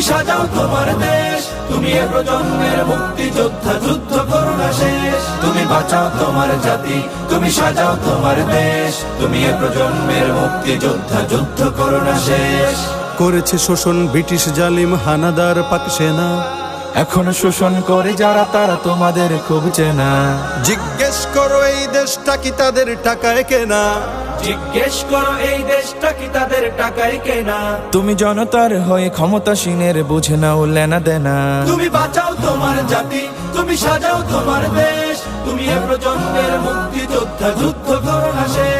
তুমি সাজাও তোমার দেশ। তুমি এ প্রজন্মের মুক্তি যোদ্ধা যুদ্ধ করো না শেষ। তুমি বাঁচাও তোমার জাতি তুমি সাজাও তোমার দেশ। তুমি এ প্রজন্মের মুক্তি যোদ্ধা যুদ্ধ করো না শেষ। করেছে শোষণ ব্রিটিশ জালিম হানাদার পাক সেনা। এখনও শোষণ করে যারা তারা তোমাদের খুব চেনা। জিজ্ঞেস করো এই দেশটা কি তাদের টাকায় কেনা? জিজ্ঞেস করো এই দেশটা কি তাদের টাকায় কেনা। তুমি জনতার হয়ে ক্ষমতাসীনের বুঝে নাও লেনা দেনা। তুমি বাঁচাও তোমার জাতি তুমি সাজাও তোমার দেশ। তুমি এ প্রজন্মের মুক্তি যোদ্ধা যুদ্ধ করো না শেষ।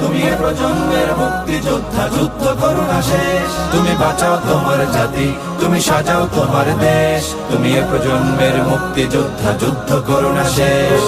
তুমি এ প্রজন্মের মুক্তি যোদ্ধা যুদ্ধ করো না শেষ। তুমি বাঁচাও তোমার জাতি, তুমি সাজাও তোমার দেশ। তুমি এ প্রজন্মের মুক্তি যোদ্ধা যুদ্ধ করো না শেষ।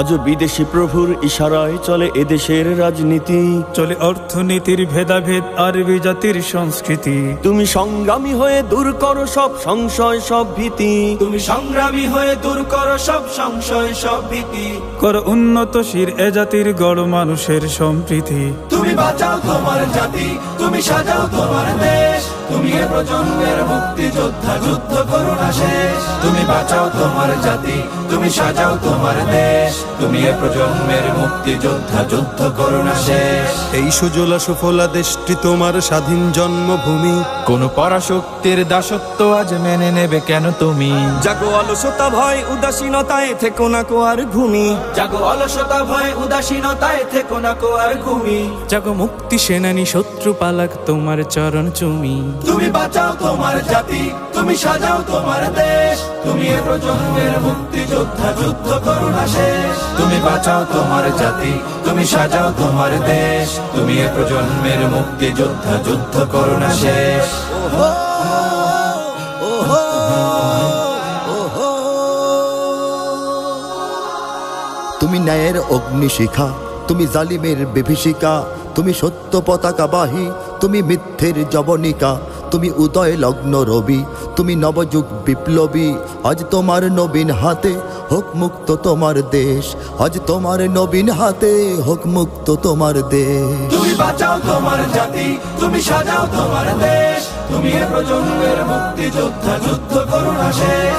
আজ বিদেশি প্রভুর ইশারায় চলে এদেশের রাজনীতি। চলে অর্থনীতির ভেদাভেদ আরবি জাতির সংস্কৃতি। তুমি সংগ্রামী হয়ে দূর করো সব সংশয় সব ভীতি। তুমি সংগ্রামী হয়ে দূর করো সব সংশয় সব ভীতি। কর উন্নতশীর এ জাতির গড় মানুষের সম্প্রীতি। তুমি বাঁচাও তোমার জাতি তুমি সাজাও তোমার দেশ। তুমি এ প্রজন্মের মুক্তি যোদ্ধা যুদ্ধ করো না শেষ। তুমি বাঁচাও তোমার জাতি তুমি সাজাও তোমার দেশ। তুমি এ প্রজন্মের মুক্তি যোদ্ধা যুদ্ধ করো না শেষ। এই সুজলা সুফলা দেশটি তোমার স্বাধীন জন্মভূমি। কোন পরাশক্তির দাসত্ব আজ মেনে নেবে কেন তুমি? জাগো অলসতা ভয় উদাসীনতায় থেকো না কো আর ঘুমি। জাগো অলসতা ভয় উদাসীনতায় থেকো না কো আর ঘুমি। জাগো মুক্তি সেনানি শত্রু পালাক তোমার চরণ চুমি। তুমি বাঁচাও তোমার জাতি তুমি সাজাও তোমার দেশ তুমি এ প্রজন্মের মুক্তি যোদ্ধা যুদ্ধ করো না শেষ। তুমি বাঁচাও তোমার জাতি তুমি সাজাও তোমার দেশ তুমি এ প্রজন্মের মুক্তি যোদ্ধা যুদ্ধ করো না শেষ। তুমি ন্যায়ের অগ্নিশিখা তুমি জালিমের বিভীষিকা তুমি সত্য পতাকা বাহী তুমি মিথ্যের জবনিকা, তুমি উদয় লগ্ন রবি, তুমি নবযুগ বিপ্লবী, আজ তোমার নবীন হাতে হোক মুক্ত তোমার দেশ, আজ তোমার নবীন হাতে হোক মুক্ত তোমার দেশ। তুমি বাঁচাও তোমার জাতি, তুমি সাজাও তোমার দেশ, তুমি প্রজন্মের মুক্তি যোদ্ধা যুদ্ধ করো না শেষ।